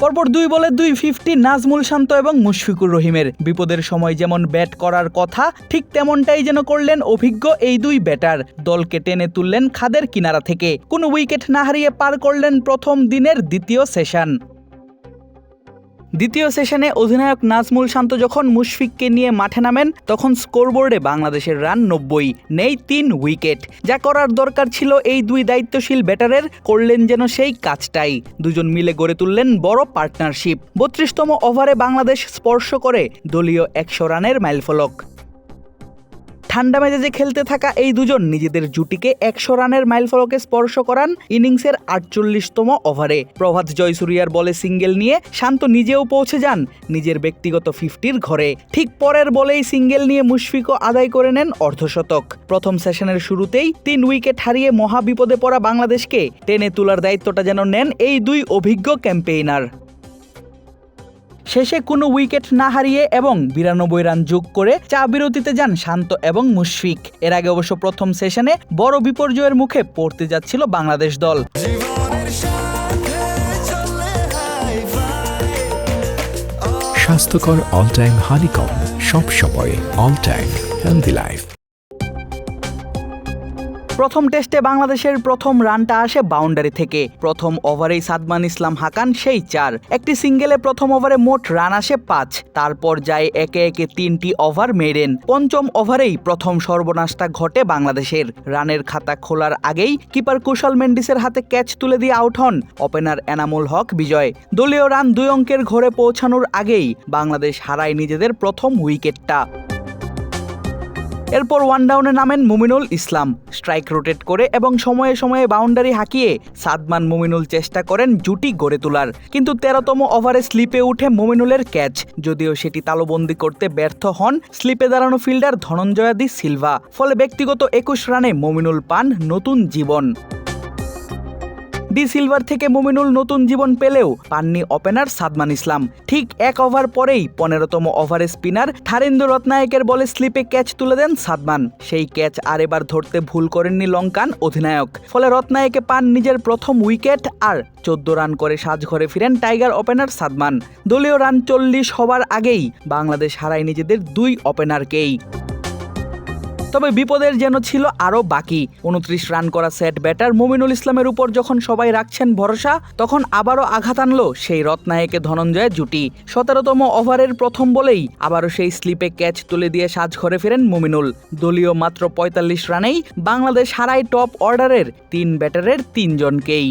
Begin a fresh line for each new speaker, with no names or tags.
পরপর দুই বলে দুই ফিফটি নাজমুল শান্ত এবং মুশফিকুর রহিমের। বিপদের সময় যেমন ব্যাট করার কথা, ঠিক তেমনটাই যেন করলেন অভিজ্ঞ এই দুই ব্যাটার দলকে টেনে তুললেন খাদের কিনারা থেকে। কোনো উইকেট না হারিয়ে পার করলেন প্রথম দিনের দ্বিতীয় সেশন দ্বিতীয় সেশনে অধিনায়ক নাজমুল শান্ত যখন মুশফিককে নিয়ে মাঠে নামেন, তখন স্কোরবোর্ডে বাংলাদেশের রান নব্বই, নেই তিন উইকেট। যা করার দরকার ছিল এই দুই দায়িত্বশীল ব্যাটারের, করলেন যেন সেই কাজটাই। দুজন মিলে গড়ে তুললেন বড় পার্টনারশিপ। বত্রিশতম ওভারে বাংলাদেশ স্পর্শ করে দলীয় একশো রানের মাইলফলক। ঠান্ডা মেজাজে খেলতে থাকা এই দুজন নিজেদের জুটিকে একশো রানের মাইলফলকে স্পর্শ করান ইনিংসের আটচল্লিশতম ওভারে। প্রভাত জয়সুরিয়ার বলে সিঙ্গেল নিয়ে শান্ত নিজেও পৌঁছে যান নিজের ব্যক্তিগত ফিফটির ঘরে। ঠিক পরের বলেই সিঙ্গেল নিয়ে মুশফিকও আদায় করে নেন অর্ধশতক। প্রথম সেশনের শুরুতেই তিন উইকেট হারিয়ে মহাবিপদে পড়া বাংলাদেশকে টেনে তোলার দায়িত্বটা যেন নেন এই দুই অভিজ্ঞ ক্যাম্পেইনার। শেষে কোনো উইকেট না হারিয়ে এবং বিরানব্বই রান যোগ করে চা বিরতিতে যান শান্ত এবং মুশফিক। এর আগে অবশ্য প্রথম সেশনে বড় বিপর্যয়ের মুখে পড়তে যাচ্ছিল বাংলাদেশ দল।
স্বাস্থ্যকর অল টাইম হানিকম সব সময় অল টাইম হেলদি লাইফ
প্রথম টেস্টে বাংলাদেশের প্রথম রানটা আসে বাউন্ডারি থেকে। প্রথম ওভারেই সাদমান ইসলাম হাকান সেই চার। একটি সিঙ্গেলে প্রথম ওভারে মোট রান আসে পাঁচ। তারপর যায় একে একে তিনটি ওভার মেরেন পঞ্চম ওভারেই প্রথম সর্বনাশটা ঘটে বাংলাদেশের। রানের খাতা খোলার আগেই কিপার কুশল মেন্ডিসের হাতে ক্যাচ তুলে দিয়ে আউট হন ওপেনার এনামুল হক বিজয়। দলীয় রান দুই অঙ্কের ঘরে পৌঁছানোর আগেই বাংলাদেশ হারায় নিজেদের প্রথম উইকেটটা। এরপর ওয়ান ডাউনে নামেন মুমিনুল ইসলাম। স্ট্রাইক রোটেট করে এবং সময়ে সময়ে বাউন্ডারি হাঁকিয়ে সাদমান মুমিনুল চেষ্টা করেন জুটি গড়ে তোলার। কিন্তু তেরোতম ওভারে স্লিপে উঠে মুমিনুলের ক্যাচ যদিও সেটি তালুবন্দি করতে ব্যর্থ হন স্লিপে দাঁড়ানো ফিল্ডার ধনঞ্জয়াদি সিলভা। ফলে ব্যক্তিগত একুশ রানে মুমিনুল পান নতুন জীবন। ডি সিলভার থেকে মুমিনুল নতুন জীবন পেলেও পাননি ওপেনার সাদমান ইসলাম। ঠিক এক ওভার পরেই পনেরোতম ওভারে স্পিনার থারেন্দ্র রত্নায়কের বলে স্লিপে ক্যাচ তুলে দেন সাদমান। সেই ক্যাচ আর এবার ধরতে ভুল করেননি লঙ্কান অধিনায়ক। ফলে রত্নায়কে পান নিজের প্রথম উইকেট আর চোদ্দ রান করে সাজঘরে ফিরেন টাইগার ওপেনার সাদমান। দলীয় রান চল্লিশ হবার আগেই বাংলাদেশ হারায় নিজেদের দুই ওপেনারকেই। তবে বিপদের যেন ছিল আরও বাকি। উনত্রিশ রান করা সেট ব্যাটার মুমিনুল ইসলামের উপর যখন সবাই রাখছেন ভরসা, তখন আবারও আঘাত আনলো সেই রত্নায়কে ধনঞ্জয় জুটি। সতেরোতম ওভারের প্রথম বলেই আবারও সেই স্লিপে ক্যাচ তুলে দিয়ে সাজ ঘরে ফেরেন মুমিনুল। দলীয় মাত্র পঁয়তাল্লিশ রানেই বাংলাদেশ হারায় টপ অর্ডারের তিন ব্যাটারের তিনজনকেই।